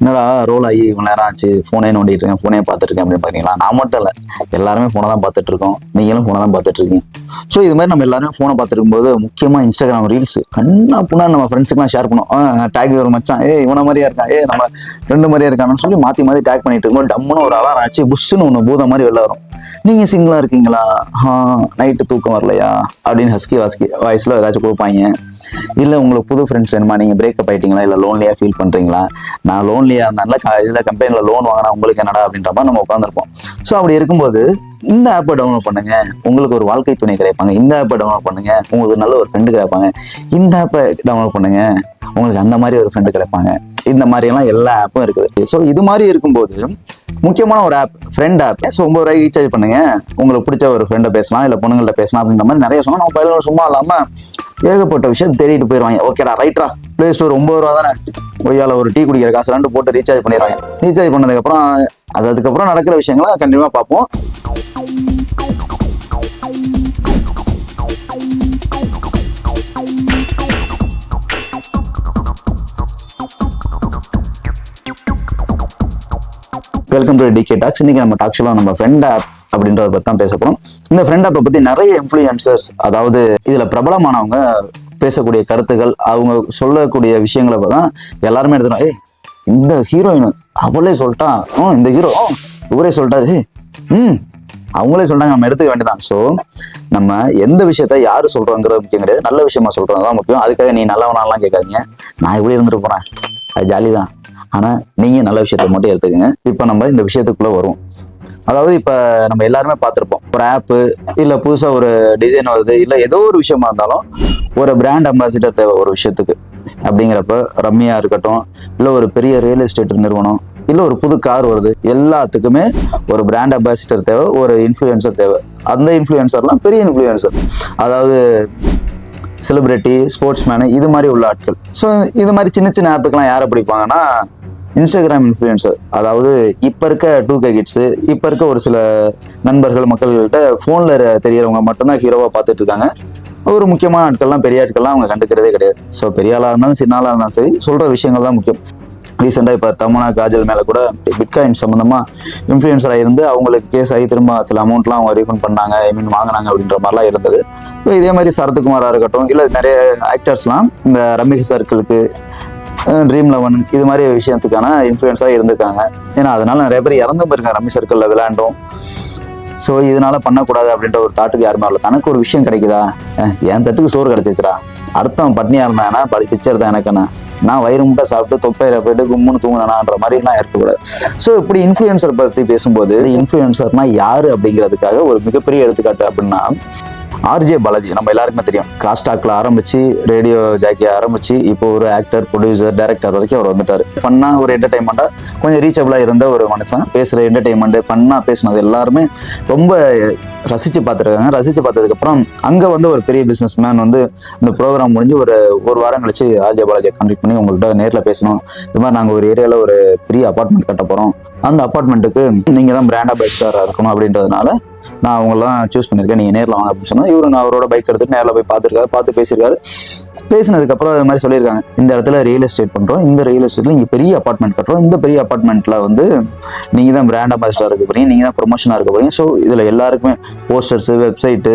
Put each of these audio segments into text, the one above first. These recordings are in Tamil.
என்னடா ரோல் ஆகி இவ்வளோ நேரம் ஆச்சு? ஃபோனே நோண்டிட்டு இருக்கேன். ஃபோனே பார்த்துட்டு இருக்கேன். அப்படின்னு பார்த்தீங்களா நான் மட்டும் இல்லை. எல்லாருமே ஃபோனை தான் பார்த்துட்டு இருக்கோம். நீங்களும் ஃபோனை தான் பார்த்துட்டு இருக்கீங்க. ஸோ இது மாதிரி நம்ம எல்லாருமே ஃபோனை பார்த்துருக்கும் போது முக்கியமாக இன்ஸ்டாகிராம் ரீல்ஸ் கண்ணா புண்ணா நம்ம ஃப்ரெண்ட்ஸுக்குலாம் ஷேர் பண்ணுவோம். டேக் ஒரு மச்சான். ஏ இவன மாதிரியா இருக்கான். ஏ நம்ம ரெண்டு மாதிரியா இருக்கான்னு சொல்லி மாற்றி மாற்றி டேக் பண்ணிட்டு இருக்கும்போது டம்முன்னு ஒரு அலாரம் ஆச்சு. புஷ்ஷுன்னு ஒன்று பூதம் மாதிரி வெளில வரும். நீங்க சிங்கிளா இருக்கீங்களா? ஆ நைட்டு தூக்கம் வரலையா? அப்படின்னு ஹஸ்கி வாஸ்கி வாய்ஸ்ல ஏதாச்சும் கொடுப்பாங்க. இல்ல உங்களுக்கு புது ஃப்ரெண்ட்ஸ் வேணுமா? நீங்க பிரேக்கப் ஆயிட்டீங்களா? இல்ல லோன்லியாக ஃபீல் பண்றீங்களா? நான் லோன்லியா இருந்தால இதில் கம்பெனில லோன் வாங்கினா உங்களுக்கு என்னடா அப்படின்ற மாதிரி நம்ம உட்காந்துருப்போம் ஸோ அப்படி இருக்கும்போது இந்த ஆப்பை டவுன்லோட் பண்ணுங்க. உங்களுக்கு ஒரு வாழ்க்கை துணை கிடைப்பாங்க. இந்த ஆப்பை டவுன்லோட் பண்ணுங்க. உங்களுக்கு நல்ல ஒரு ஃப்ரெண்டு கிடைப்பாங்க. இந்த ஆப்பை டவுன்லோட் பண்ணுங்க. உங்களுக்கு அந்த மாதிரி ஒரு ஃப்ரெண்டு கிடைப்பாங்க. இந்த மாதிரி எல்லாம் எல்லா ஆப்பும் இருக்குது. ஸோ இது மாதிரி இருக்கும்போது முக்கியமான ஒரு ஆப் ஃப்ரெண்ட் ஆப் ஸோ ஒன்பது ரூபாய்க்கு ரீசார்ஜ் பண்ணுங்க. உங்களுக்கு பிடிச்ச ஒரு ஃப்ரெண்டை பேசலாம் இல்லை பொண்ணுங்கள்ட்ட பேசலாம் அப்படின்ற மாதிரி நிறைய சொன்னால் நம்ம பதில் சும்மா இல்லாமல் ஏகப்பட்ட விஷயம் தேடிட்டு போயிடுவாங்க ஓகேடா ரைட்ரா பிளே ஸ்டோர் ஒன்பது ரூபா தானே. ஒய்யால ஒரு டீ குடிக்கிற காசு ரெண்டு போட்டு ரீசார்ஜ் பண்ணிடுவாங்க ரீசார்ஜ் பண்ணதுக்கப்புறம் அது அதுக்கப்புறம் நடக்கிற விஷயங்களை கண்டிப்பாக பார்ப்போம். வெல்கம் டு டிகே டாக்ஸ் இன்னைக்கு நம்ம டாக் ஷோல நம்ம ஃப்ரெண்ட் ஆப் அப்படின்றத பத்தி தான் பேச போகிறோம் இந்த ஃப்ரெண்ட் ஆப்பை பத்தி நிறைய இன்ஃப்ளூயன்சர்ஸ் அதாவது இதுல பிரபலமானவங்க பேசக்கூடிய கருத்துக்கள் அவங்க சொல்லக்கூடிய விஷயங்களை தான் எல்லாருமே எடுத்துடும் ஏய் இந்த ஹீரோயின் அவளே சொல்லிட்டா ஓ இந்த ஹீரோ ஓ இவரே சொல்லிட்டாரு. ம் அவங்களே சொல்றாங்க நம்ம எடுத்துக்க வேண்டியதான் ஸோ நம்ம எந்த விஷயத்த யார் சொல்றோங்கிறது முக்கியம் கிடையாது. நல்ல விஷயமா சொல்றது தான் முக்கியம். அதுக்காக நீ நல்லவனாலாம் கேட்காதீங்க. நான் இப்படி இருந்துட்டு போறேன். அது ஜாலி தான் ஆனால் நீங்கள் நல்ல விஷயத்த மட்டும் எடுத்துக்கங்க. இப்போ நம்ம இந்த விஷயத்துக்குள்ளே வருவோம். அதாவது இப்போ நம்ம எல்லாருமே பார்த்துருப்போம். ஒரு ஆப்பு இல்லை புதுசாக ஒரு டிசைன் வருது இல்லை ஏதோ ஒரு விஷயமா இருந்தாலும் ஒரு பிராண்ட் அம்பாசிடர் தேவை ஒரு விஷயத்துக்கு. அப்படிங்கிறப்ப ரம்மியா இருக்கட்டும் இல்லை ஒரு பெரிய ரியல் எஸ்டேட் நிறுவனம் இல்லை ஒரு புது கார் வருது எல்லாத்துக்குமே ஒரு பிராண்ட் அம்பாசிடர் தேவை ஒரு இன்ஃப்ளூயன்சர் தேவை. அந்த இன்ஃப்ளூயன்சர்லாம் பெரிய இன்ஃப்ளூயன்சர் அதாவது செலிபிரிட்டி ஸ்போர்ட்ஸ்மேனு இது மாதிரி உள்ள ஆட்கள். ஸோ இது மாதிரி சின்ன சின்ன ஆப்புக்கெல்லாம் யாரை பிடிப்பாங்கன்னா இன்ஸ்டாகிராம் இன்ஃப்ளூயன்சர் அதாவது இப்போ இருக்க டூ கே கிட்ஸு இப்போ இருக்க ஒரு சில நண்பர்கள் மக்கள்கிட்ட ஃபோனில் தெரியறவங்க மட்டும்தான் ஹீரோவாக பார்த்துட்டு இருக்காங்க. ஒரு முக்கியமான ஆட்கள்லாம் பெரிய ஆட்கள்லாம் அவங்க கண்டுக்கிறதே கிடையாது. ஸோ பெரிய ஆளாக இருந்தாலும் சின்ன ஆளாக இருந்தாலும் சரி சொல்கிற விஷயங்கள் தான் முக்கியம். ரீசெண்டாக இப்போ தமனா காஜல் மேலே கூட பிட்காயின் சம்மந்தமாக இன்ஃப்ளூயன்சராக இருந்து அவங்களுக்கு கேஸ் ஆகி திரும்ப சில அமௌண்ட்லாம் அவங்க ரீஃபண்ட் பண்ணாங்க ஐ மீன் வாங்கினாங்க அப்படின்ற மாதிரிலாம் இருந்தது. இப்போ இதே மாதிரி சரத்குமாராக இருக்கட்டும் இல்லை நிறைய ஆக்டர்ஸ்லாம் இந்த ரம்மிக சர்க்கிளுக்கு ட்ரீம் லெவன் இது மாதிரி விஷயத்துக்கான இன்ஃப்ளூயன்ஸாக இருந்திருக்காங்க. ஏன்னா அதனால நிறைய பேர் இறந்தும் போயிருக்காங்க ரம்மி சர்க்கிளில் விளையாண்டோம். ஸோ இதனால பண்ணக்கூடாது அப்படின்ற ஒரு தாட்டுக்கு யாருமே வரல. தனக்கு ஒரு விஷயம் கிடைக்குதா? என் தட்டுக்கு சோறு கிடைச்சிச்சுடா அடுத்தவன் பட்னியாக இருந்தானா படி பிக்சர் தான் எனக்குண்ணா நான் வயிறு முட்டை சாப்பிட்டு தொப்பையில போயிட்டு கும்முன்னு தூங்கினான்ற மாதிரிலாம் இருக்கக்கூடாது. ஸோ இப்படி இன்ஃப்ளூயன்சர் பற்றி பேசும்போது இன்ஃப்ளூயன்சர்னா யார் அப்படிங்கிறதுக்காக ஒரு மிகப்பெரிய எடுத்துக்காட்டு அப்படின்னா ஆர்ஜே பாலாஜி நம்ம எல்லாருக்குமே தெரியும். கிராஸ் டாக்ல ஆரம்பிச்சு ரேடியோ ஜாக்கி ஆரம்பிச்சு இப்போ ஒரு ஆக்டர் ப்ரொடியூசர் டைரக்டர் வரைக்கும் அவர் வந்துட்டாரு. ஃபன்னா ஒரு என்டர்டைன்மெண்ட்டா கொஞ்சம் ரீச்சபிளா இருந்த ஒரு மனுஷன். பேசுற என்டர்டைன்மெண்ட் ஃபன்னா பேசினது எல்லாருமே ரொம்ப ரசிச்சு பார்த்துருக்காங்க. ரசிச்சு பார்த்ததுக்கு அப்புறம் அங்க வந்து ஒரு பெரிய பிசினஸ் மேன் வந்து இந்த ப்ரோக்ராம் முடிஞ்சு ஒரு ஒரு வாரம் கழிச்சு ஆர்ஜே பாலாஜியை கான்டாக்ட் பண்ணி உங்கள்கிட்ட நேரில் பேசணும். இது மாதிரி நாங்கள் ஒரு ஏரியாவில் ஒரு பெரிய அப்பார்ட்மெண்ட் கட்ட போகிறோம் அந்த அப்பார்ட்மெண்ட்டுக்கு நீங்கள் தான் பிராண்ட் அம்பாசிடராக இருக்கணும் அப்படின்றதுனால நான் அவங்களாம் சூஸ் பண்ணியிருக்கேன். நீங்கள் நேரில் வாங்க அப்படின்னு சொன்னால் இவரு நான் அவரோட பைக் எடுத்துட்டு நேரில் போய் பார்த்துருக்காரு பார்த்து பேசியிருக்காரு. பேசினதுக்கப்புறம் அது மாதிரி சொல்லியிருக்காங்க. இந்த இடத்துல ரியல் எஸ்டேட் பண்ணுறோம் இந்த ரியல் எஸ்டேட்டில் இங்கே பெரிய அப்பார்ட்மெண்ட் கட்டுறோம். இந்த பெரிய அப்பார்ட்மெண்ட்டில் வந்து நீங்கள் தான் பிராண்ட் அம்பாசிடர் இருக்க போகிறீங்க நீங்கள் தான் ப்ரொமோஷனாக இருக்க போகிறீங்க ஸோ இதில் எல்லாருக்குமே போஸ்டர்ஸு வெப்சைட்டு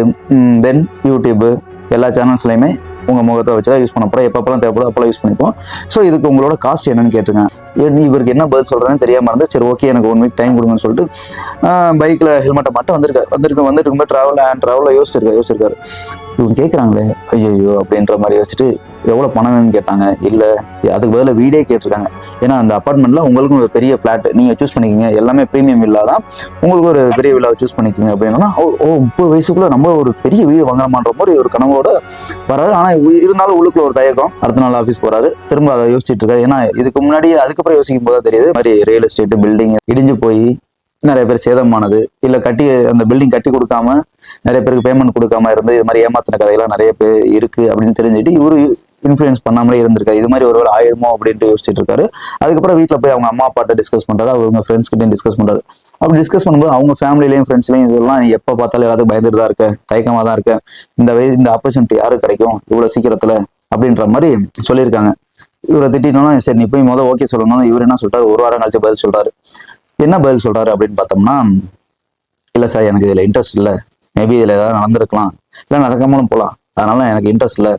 தென் யூடியூப்பு எல்லா சேனல்ஸ்லையுமே உங்கள் முகத்தை வச்சு தான் யூஸ் பண்ண போகிறோம் எப்பப்பெல்லாம் தேவைப்படும் அப்போலாம் யூஸ் பண்ணிப்போம். ஸோ இதுக்கு உங்களோட காஸ்ட் என்னன்னு கேட்டுங்க. நீ இவருக்கு என்ன பதில் சொல்கிறேன்னு தெரியாமல் இருந்து சரி ஓகே எனக்கு ஒன் வீக் டைம் கொடுங்கன்னு சொல்லிட்டு பைக்கில் ஹெல்மெட்டை மட்டும் வந்திருக்காரு. வந்திருக்கு வந்துட்டு ரொம்ப ட்ராவல் அண்ட் ட்ராவலில் யோசிச்சிருக்காரு யோசிச்சிருக்காரு. இவங்க கேட்குறாங்களே ஐயோ அப்படின்ற மாதிரி வச்சுட்டு எவ்வளோ பணம் வேணும்னு கேட்டாங்க. இல்லை அதுக்கு பதிலாக வீடே கேட்டிருக்காங்க. ஏன்னா அந்த அப்பார்ட்மெண்ட்டில் உங்களுக்கும் ஒரு பெரிய ஃப்ளாட் நீங்கள் சூஸ் பண்ணிக்கிங்க. எல்லாமே ப்ரீமியம் வில்லா தான். உங்களுக்கு ஒரு பெரிய வில்லாவை சூஸ் பண்ணிக்கிங்க அப்படின்னா ஓ முப்பது வயசுக்குள்ளே நம்ம ஒரு பெரிய வீடு வாங்கலாமான்ற மாதிரி ஒரு கனவோட வராது ஆனால் இருந்தாலும் உள்ளுக்குள்ள ஒரு தயக்கம். அடுத்த நாள் ஆஃபீஸ் போகிறாரு திரும்ப அதை யோசிச்சுட்டு இருக்காரு. ஏன்னா இதுக்கு முன்னாடி அதுக்கப்புறம் யோசிக்கும் போது தெரியுது. மாதிரி ரியல் எஸ்டேட் பில்டிங் இடிஞ்சு போய் நிறைய பேர் சேதமானது. இல்லை கட்டி அந்த பில்டிங் கட்டி கொடுக்காம நிறைய பேருக்கு பேமெண்ட் கொடுக்காம இருந்து இது மாதிரி ஏமாத்தின கதையெல்லாம் நிறைய பேர் இருக்கு அப்படின்னு தெரிஞ்சுட்டு இவரு இன்ஃப்ளூயன்ஸ் பண்ணாமலே இருந்திருக்காரு. இது மாதிரி ஒருவேளை ஆயிருமோ அப்படின்ட்டு யோசிச்சுட்டு இருக்காரு. அதுக்கப்புறம் வீட்டில் போய் அவங்க அம்மா அப்பாட்ட டிஸ்கஸ் பண்றாரு. அவங்க ஃப்ரெண்ட்ஸ் கிட்டையும் டிஸ்கஸ் பண்றாரு. அப்படி டிஸ்கஸ் பண்ணும்போது அவங்க ஃபேமிலிலையும் ஃப்ரெண்ட்ஸ்லையும் சொல்லலாம் நீ எப்போ பார்த்தாலும் எல்லாத்துக்கும் பயந்துட்டு தான் இருக்கேன் தயக்கமாக தான் இருக்கேன் இந்த வயது இந்த ஆப்பர்ச்சுனிட்டி யாரும் கிடைக்கும்? இவ்வளோ சீக்கிரத்தில் அப்படின்ற மாதிரி சொல்லியிருக்காங்க. இவரை திட்டினோம் சரி நீ போய் மொதல் ஓகே சொல்லணும் இவர் என்ன சொல்றாரு? ஒரு வாரம் கழிச்சு பதில் சொல்றாரு. என்ன பதில் சொல்றாரு அப்படின்னு பார்த்தோம்னா இல்லை சார் எனக்கு இதில் இன்ட்ரெஸ்ட் இல்லை. மேபி இதில் ஏதாவது நடந்திருக்கலாம். இல்லை நடக்காமலும் போகலாம் அதனால எனக்கு இன்ட்ரெஸ்ட் இல்லை.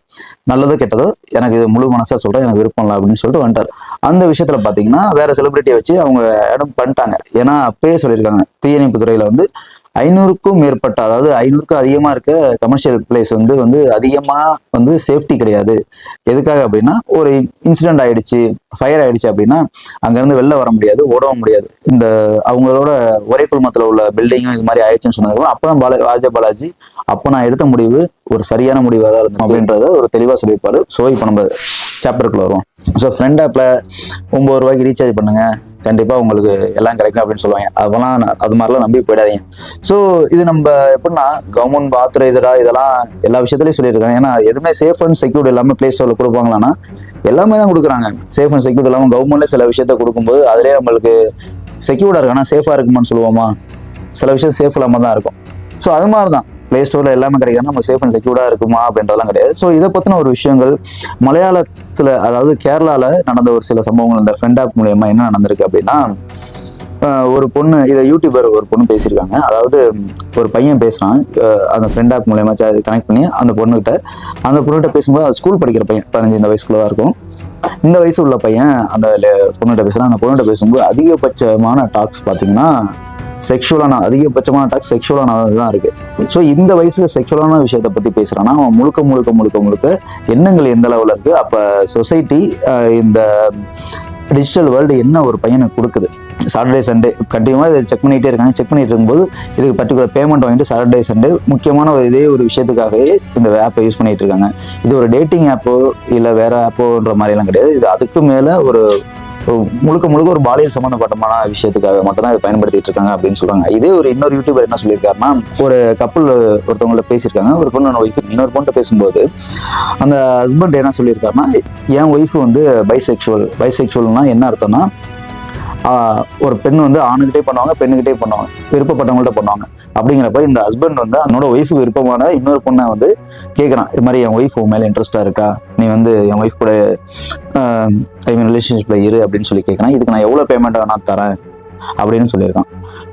நல்லதோ கெட்டதோ எனக்கு இது முழு மனசாக சொல்கிறேன் எனக்கு விருப்பம் இல்லை அப்படின்னு சொல்லிட்டு வந்துட்டார். அந்த விஷயத்தில் பார்த்தீங்கன்னா வேற செலிபிரிட்டியை வச்சு அவங்க இடம் பண்ணிட்டாங்க. ஏன்னா அப்பயே சொல்லியிருக்காங்க தீயணைப்பு துறையில் வந்து ஐநூறுக்கும் மேற்பட்ட அதாவது ஐநூறுக்கும் அதிகமா இருக்க கமர்ஷியல் பிளேஸ் வந்து வந்து அதிகமா வந்து சேஃப்டி கிடையாது. எதுக்காக அப்படின்னா ஒரு இன்சிடென்ட் ஆயிடுச்சு ஃபயர் ஆயிடுச்சு அப்படின்னா அங்கேருந்து வெளில வர முடியாது ஓடவும் முடியாது. இந்த அவங்களோட ஒரே குழுமத்தில் உள்ள பில்டிங்கும் இது மாதிரி ஆயிடுச்சுன்னு சொன்னதுக்கப்புறம் அப்போ தான் பால ராஜ பாலாஜி அப்போ நான் எடுத்த முடிவு ஒரு சரியான முடிவாக தான் இருந்தது அப்படின்றத ஒரு தெளிவாக சொல்லியிருப்பாரு. ஸோ இப்போ நம்ம சாப்டருக்குள்ள வருவோம். ஸோ ஃப்ரெண்ட் ஆப்பில் ஒம்பது ரூபாய்க்கு ரீசார்ஜ் பண்ணுங்க. கண்டிப்பாக உங்களுக்கு எல்லாம் கிடைக்கும் அப்படின்னு சொல்லுவாங்க. அதெல்லாம் அது மாதிரிலாம் நம்பி போயிடாதீங்க. ஸோ இது நம்ம எப்படின்னா கவர்மெண்ட் ஆத்தரைசரா இதெல்லாம் எல்லா விஷயத்துலையும் சொல்லியிருக்காங்க. ஏன்னா எதுவுமே சேஃப் அண்ட் செக்யூர்ட் எல்லாமே ப்ளே ஸ்டோரில் கொடுப்பாங்களான்னா எல்லாமே தான் கொடுக்குறாங்க. சேஃப் அண்ட் செக்யூர்ட் இல்லாமல் கவர்மெண்ட்ல சில விஷயத்த கொடுக்கும்போது அதிலே நம்மளுக்கு செக்யூர்டாக இருக்கு ஆனால் சேஃபாக இருக்குமான்னு சொல்லுவோமா? சில விஷயம் சேஃப் இல்லாமல் தான் இருக்கும். ஸோ அது மாதிரி தான் பிளே ஸ்டோரில் எல்லாமே கிடைக்காது நம்ம சேஃப் அண்ட் செக்யூர்டாக இருக்குமா அப்படின்றதெல்லாம் கிடையாது. ஸோ இதை பற்றின ஒரு விஷயங்கள் மலையாளத்தில் அதாவது கேரளாவில் நடந்த ஒரு சில சம்பவங்கள் இந்த ஃப்ரெண்ட் ஆப் மூலயமா என்ன நடந்திருக்கு அப்படின்னா ஒரு பொண்ணு இதை யூடியூபர் ஒரு பொண்ணு பேசியிருக்காங்க. அதாவது ஒரு பையன் பேசுகிறான் அந்த ஃப்ரெண்ட் ஆப் மூலயமா கனெக்ட் பண்ணி அந்த பொண்ணுகிட்ட அந்த பொண்ணுகிட்ட பேசும்போது அது ஸ்கூல் படிக்கிற பையன் பதினஞ்சு இந்த வயசுக்குள்ள தான் இருக்கும். இந்த வயசு உள்ள பையன் அந்த பொண்ணுகிட்ட பேசுகிறான் அந்த பொண்ணுகிட்ட பேசும்போது அதிகபட்சமான டாக்ஸ் பார்த்தீங்கன்னா செக்ஷுவலான அதிகபட்சமான டாக்ஸ் செக்ஷுவலானது தான் இருக்குது ஸோ இந்த வயசில் செக்ஷுவலான விஷயத்தை பற்றி பேசுகிறான்னா அவன் முழுக்க முழுக்க முழுக்க முழுக்க எண்ணங்கள் எந்த லெவலில் இருக்குது அப்போ சொசைட்டி இந்த டிஜிட்டல் வேர்ல்டு என்ன ஒரு பையனுக்கு கொடுக்குது? சாட்டர்டே சண்டே கண்டினியூவாக இதை செக் பண்ணிகிட்டே இருக்காங்க. செக் பண்ணிட்டு இருக்கும்போது இதுக்கு பர்டிகுலர் பேமெண்ட் வாங்கிட்டு சாட்டர்டே சண்டே முக்கியமான ஒரு இதே ஒரு விஷயத்துக்காகவே இந்த ஆப்பை யூஸ் பண்ணிகிட்டு இருக்காங்க. இது ஒரு டேட்டிங் ஆப்போ இல்லை வேறு ஆப்போன்ற மாதிரிலாம் கிடையாது. இது அதுக்கு மேலே ஒரு முழுக்க முழுக்க ஒரு பாலியல் சம்பந்தப்பட்டமான விஷயத்துக்காக மட்டும்தான் இதை பயன்படுத்திட்டு இருக்காங்க அப்படின்னு சொல்றாங்க. இதே ஒரு இன்னொரு யூடியூபர் என்ன சொல்லியிருக்காருன்னா ஒரு கப்பல் ஒருத்தவங்கள்ட்ட பேசியிருக்காங்க. ஒரு பொண்ணு ஒய்ஃப் இன்னொரு பொண்ணு பேசும்போது அந்த ஹஸ்பண்ட் என்ன சொல்லியிருக்காருன்னா என் ஒய்ஃப் வந்து பைசெக்சுவல் பைசெக்சுவல்னா என்ன அர்த்தம்னா ஒரு பெண் வந்து ஆணுகிட்டே பண்ணுவாங்க பெண்ணுகிட்டே பண்ணுவாங்க விருப்பப்பட்டவங்கள்ட்ட பண்ணுவாங்க. அப்படிங்கிறப்ப இந்த ஹஸ்பண்ட் வந்து அதனோட ஒய்ஃபுக்கு விருப்பமான இன்னொரு பொண்ணை வந்து கேட்குறான் இது மாதிரி என் ஒய்ஃப் உன் மேலே இன்ட்ரெஸ்ட்டாக இருக்கா? நீ வந்து என் ஒய்ஃப் கூட ஐ மீன் ரிலேஷன்ஷிப்பில் இரு அப்படின்னு சொல்லி கேட்குறான் இதுக்கு நான் எவ்வளோ பேமெண்ட் நான் தரேன்? அப்படின்னு சொல்லியிருக்கான்.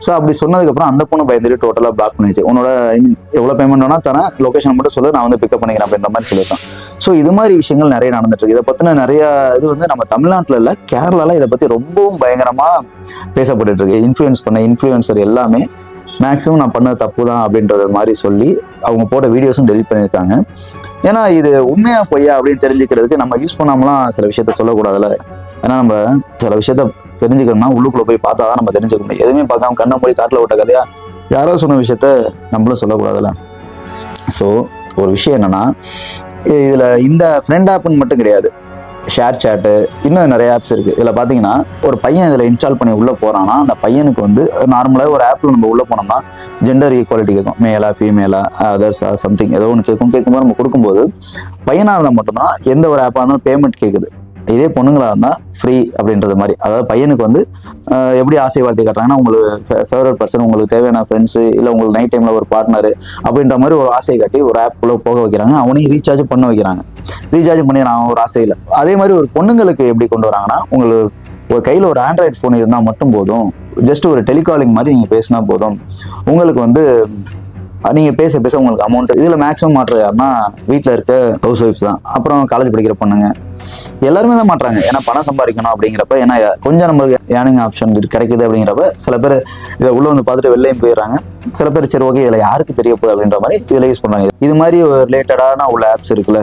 ஸோ அப்படி சொன்னதுக்கப்புறம் அந்த பொண்ணு பயந்துட்டு டோட்டலாக பிளாக் பண்ணிச்சு உன்னோட ஐ மீன் எவ்வளோ பேமெண்ட் வேணா தரேன். லொகேஷன் மட்டும் சொல்லு நான் வந்து பிக்கப் பண்ணிக்கிறேன் அப்படின்ற மாதிரி சொல்லியிருக்கான். ஸோ இது மாதிரி விஷயங்கள் நிறைய நடந்துட்டு இருக்கு. இதை பற்றின நிறைய இது வந்து நம்ம தமிழ்நாட்டில் இல்லை கேரளாவில் இதை பற்றி ரொம்பவும் பயங்கரமாக பேசப்பட்டு இருக்கு. இன்ஃப்ளூயன்ஸ் பண்ண இன்ஃப்ளூயன்சர் எல்லாமே மேக்ஸிமம் நான் பண்ண தப்பு தான் அப்படின்றது மாதிரி சொல்லி அவங்க போட்ட வீடியோஸும் டெலிட் பண்ணியிருக்காங்க. ஏன்னா இது உண்மையா பொய்யா அப்படின்னு தெரிஞ்சுக்கிறதுக்கு நம்ம யூஸ் பண்ணாமலாம் சில விஷயத்த சொல்லக்கூடாதுல்ல. ஏன்னா நம்ம சில விஷயத்த தெரிஞ்சுக்கணும்னா உள்ளுக்குள்ள போய் பார்த்தா தான் நம்ம தெரிஞ்சுக்க முடியும். எதுவுமே பார்க்காம கண்ணை மூடி காட்டில் விட்ட கதையா யாரோ சொன்ன விஷயத்த நம்மளும் சொல்லக்கூடாதுல்ல. ஸோ ஒரு விஷயம் என்னன்னா இதில் இந்த ஃப்ரெண்ட் ஆப்புன்னு மட்டும் கிடையாது. ஷேர் சேட்டு இன்னும் நிறைய ஆப்ஸ் இருக்குது இதில் பார்த்தீங்கன்னா ஒரு பையன் இதில் இன்ஸ்டால் பண்ணி உள்ளே போகிறான்னா அந்த பையனுக்கு வந்து நார்மலாக ஒரு ஆப்பில் நம்ம உள்ளே போனோம்னா ஜெண்டர் ஈக்குவாலிட்டி கேட்கும் மேலா ஃபீமேலா அதர்ஸா சம்திங் ஏதோ ஒன்று கேட்கும் கேட்கும்போது நம்ம கொடுக்கும்போது பையனாக இருந்தால் மட்டும்தான் எந்த ஒரு ஆப்பாக இருந்தாலும் பேமெண்ட் கேட்குது இதே பொண்ணுங்களாக இருந்தால் ஃப்ரீ அப்படின்றது மாதிரி. அதாவது பையனுக்கு வந்து எப்படி ஆசை வார்த்தை காட்டுறாங்கன்னா உங்களுக்கு ஃபேவரட் பர்சன் உங்களுக்கு தேவையான ஃப்ரெண்ட்ஸு இல்லை உங்களுக்கு நைட் டைமில் ஒரு பார்ட்னர் அப்படின்ற மாதிரி ஒரு ஆசையை காட்டி ஒரு ஆப்புக்குள்ளே போக வைக்கிறாங்க. அவனையும் ரீசார்ஜ் பண்ண வைக்கிறாங்க. ரீசார்ஜ் பண்ணிடுறான் ஒரு ஆசையில் அதே மாதிரி ஒரு பொண்ணுங்களுக்கு எப்படி கொண்டு வராங்கன்னா உங்களுக்கு ஒரு கையில் ஒரு ஆண்ட்ராய்ட் ஃபோன் இருந்தால் மட்டும் போதும். ஜஸ்ட் ஒரு டெலிகாலிங் மாதிரி நீங்கள் பேசினா போதும். உங்களுக்கு வந்து நீங்கள் பேச பேச. உங்களுக்கு அமௌண்ட் இதில் மேக்ஸிமம் மாட்டுறது யாருன்னா வீட்டில் இருக்க ஹவுஸ் ஒய்ஃப்ஸ் தான். அப்புறம் காலேஜ் படிக்கிற பொண்ணுங்க. எல்லாருமே தான் மாட்டுறாங்க. ஏன்னா பணம் சம்பாதிக்கணும் அப்படிங்கிறப்ப ஏன்னா கொஞ்சம் நம்மளுக்கு ஏர்னிங் ஆப்ஷன் கிடைக்குது அப்படிங்கிறப்ப சில பேர் இதை உள்ள வந்து பார்த்துட்டு வெளிலையும் போயிடுறாங்க. சில பேர் சரி ஓகே இதில் யாருக்கு தெரிய போகுது அப்படின்ற மாதிரி இதில் யூஸ் பண்ணுறாங்க இது மாதிரி ரிலேட்டடான உள்ள ஆப்ஸ் இருக்குல்ல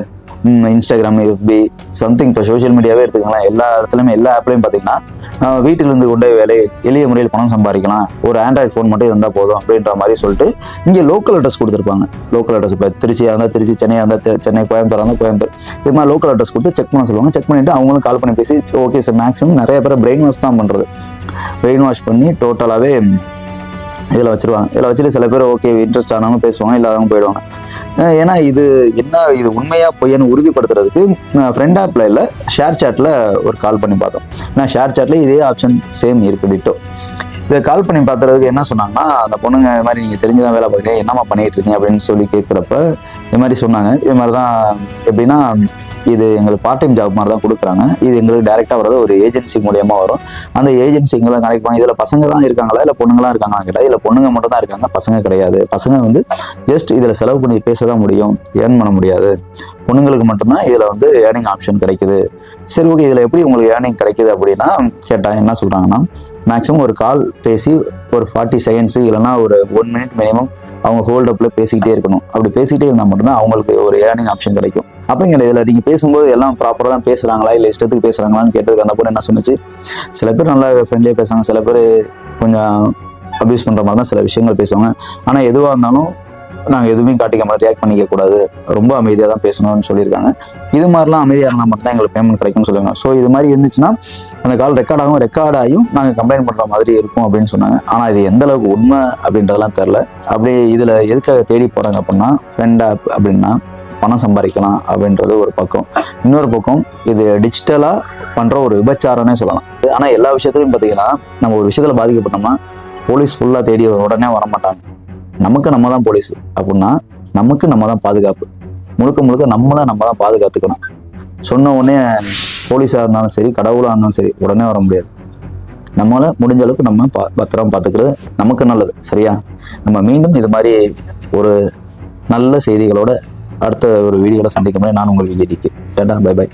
இன்ஸ்டாகிராம் எஃபி சம்திங் இப்போ சோஷியல் மீடியாவே எடுத்துக்கலாம் எல்லா இடத்துலையுமே எல்லா ஆப்லையும் பார்த்தீங்கன்னா நம்ம வீட்டிலிருந்து கொண்டே வேலை எளிய முறையில் பணம் சம்பாதிக்கலாம். ஒரு ஆண்ட்ராய்ட் ஃபோன் மட்டும் இருந்தால் போதும் அப்படின்ற மாதிரி சொல்லிட்டு இங்கே லோக்கல் அட்ரஸ் கொடுத்துருப்பாங்க. லோக்கல் அட்ரஸ் இப்போ திருச்சியாக இருந்தால் திருச்சி சென்னையாக இருந்தால் சென்னை கோயம்புத்தூர் இருந்தால் கோயம்புத்தூர். இது மாதிரி லோக்கல் அட்ரஸ் கொடுத்து செக் பண்ண சொல்லுவாங்க. செக் பண்ணிவிட்டு அவங்களும் கால் பண்ணி பேசி ஓகே சார் மேக்ஸிமம் நிறைய பேர் பிரெயின் வாஷ் தான் பண்ணுறது பிரெயின் வாஷ் பண்ணி டோட்டலாகவே இதில் வச்சிருவாங்க. இதில் வச்சுட்டு சில பேர் ஓகே இன்ட்ரெஸ்ட் ஆனவங்க பேசுவாங்க இல்லாதவங்க போயிடுவாங்க. ஏன்னா இது என்ன இது உண்மையாக பொய்யன்னு உறுதிப்படுத்துறதுக்கு ஃப்ரெண்ட் ஆப்பில் இல்லை ஷேர் சேட்டில் ஒரு கால் பண்ணி பார்த்தோம். ஏன்னா ஷேர் சேட்டில் இதே ஆப்ஷன் சேம் இருக்குது டிட்டோ இதை கால் பண்ணி பார்த்துறதுக்கு என்ன சொன்னாங்கன்னா அந்த பொண்ணுங்க இது மாதிரி நீங்கள் தெரிஞ்சுதான் வேலை பார்க்குறீங்க என்னம்மா பண்ணிகிட்டு இருக்கீங்க அப்படின்னு சொல்லி கேட்குறப்ப இது மாதிரி சொன்னாங்க. இது மாதிரி தான் எப்படின்னா இது எங்களுக்கு பார்ட் டைம் ஜாப் மாதிரி தான் கொடுக்குறாங்க. இது எங்களுக்கு டேரெக்டாக வர்றது ஒரு ஏஜென்சி மூலியமாக வரும். அந்த ஏஜென்சிங்களை கனெக்ட் பண்ணி இதில் பசங்க தான் இருக்காங்களா இல்லை பொண்ணுங்களாம் இருக்காங்களா கேட்டால் இல்லை பொண்ணுங்க மட்டும் தான் இருக்காங்க பசங்க கிடையாது. பசங்க வந்து ஜஸ்ட் இதில் செலவு பண்ணி பேச தான் முடியும் ஏர்ன் பண்ண முடியாது. பொண்ணுங்களுக்கு மட்டும்தான் இதில் வந்து ஏர்னிங் ஆப்ஷன் கிடைக்குது. சரி ஓகே இதில் எப்படி உங்களுக்கு ஏர்னிங் கிடைக்குது அப்படின்னா கேட்டால் என்ன சொல்கிறாங்கன்னா மேக்ஸிமம் ஒரு கால் பேசி ஒரு ஃபார்ட்டி செகண்ட்ஸு இல்லைனா ஒரு ஒன் மினிட் மினிமம் அவங்க ஹோல்டப்பில் பேசிக்கிட்டே இருக்கணும். அப்படி பேசிக்கிட்டே இருந்தால் மட்டும்தான் அவங்களுக்கு ஒரு ஏர்னிங் ஆப்ஷன் கிடைக்கும். அப்போ இங்கே இதில் நீங்கள் பேசும்போது எல்லாம் ப்ராப்பராக தான் பேசுகிறாங்களா இல்லை இஷ்டத்துக்கு பேசுகிறாங்களான்னு கேட்டதுக்கு அந்த பொண்ணு என்ன சொன்னிச்சு? சில பேர் நல்லா ஃப்ரெண்ட்லியாக பேசுவாங்க. சில பேர் கொஞ்சம் அப்யூஸ் பண்ணுற மாதிரி தான் சில விஷயங்கள் பேசுவாங்க. ஆனால் எதுவாக இருந்தாலும் நாங்கள் எதுவுமே காட்டிக்க மாதிரி ரியாக்ட் பண்ணிக்க கூடாது. ரொம்ப அமைதியாக தான் பேசணும்னு சொல்லியிருக்காங்க. இது மாதிரிலாம் அமைதியாக இருந்தால் மட்டும் தான் எங்களுக்கு பேமெண்ட் கிடைக்கும்னு சொல்லுவாங்க. ஸோ இது மாதிரி இருந்துச்சுன்னா அந்த கால் ரெக்கார்ட் ஆகும். ரெக்கார்ட் ஆகியும் நாங்கள் கம்ப்ளைண்ட் பண்ணுற மாதிரி இருக்கும் அப்படின்னு சொன்னாங்க. ஆனால் இது எந்த அளவுக்கு உண்மை அப்படின்றதெல்லாம் தெரில அப்படி இதில் எதுக்காக தேடி போகிறாங்க அப்படின்னா ஃப்ரெண்ட் ஆப் அப்படின்னா பணம் சம்பாதிக்கலாம் அப்படின்றது ஒரு பக்கம். இன்னொரு பக்கம் இது டிஜிட்டலாக பண்ணுற ஒரு விபச்சாரம்னே சொல்லலாம். ஆனால் எல்லா விஷயத்துலையும் பார்த்தீங்கன்னா நம்ம ஒரு விஷயத்தில் பாதிக்கப்பட்டோம்னா போலீஸ் ஃபுல்லாக தேடி உடனே வர மாட்டாங்க நமக்கு நம்ம தான் போலீஸ் அப்படின்னா நமக்கு நம்ம தான் பாதுகாப்பு. முழுக்க முழுக்க நம்மளை நம்ம தான் பாதுகாத்துக்கணும். சொன்ன உடனே போலீஸாக இருந்தாலும் சரி கடவுளாக இருந்தாலும் சரி உடனே வர முடியாது. நம்மளை முடிஞ்ச அளவுக்கு நம்ம பா பத்திரம் பார்த்துக்கிறது நமக்கு நல்லது. சரியா? நம்ம மீண்டும் இது மாதிரி ஒரு நல்ல செய்திகளோட அடுத்த ஒரு வீடியோவில் சந்திக்கும் நான் உங்கள் விஜய் டிக்கு டேட்டா பை பை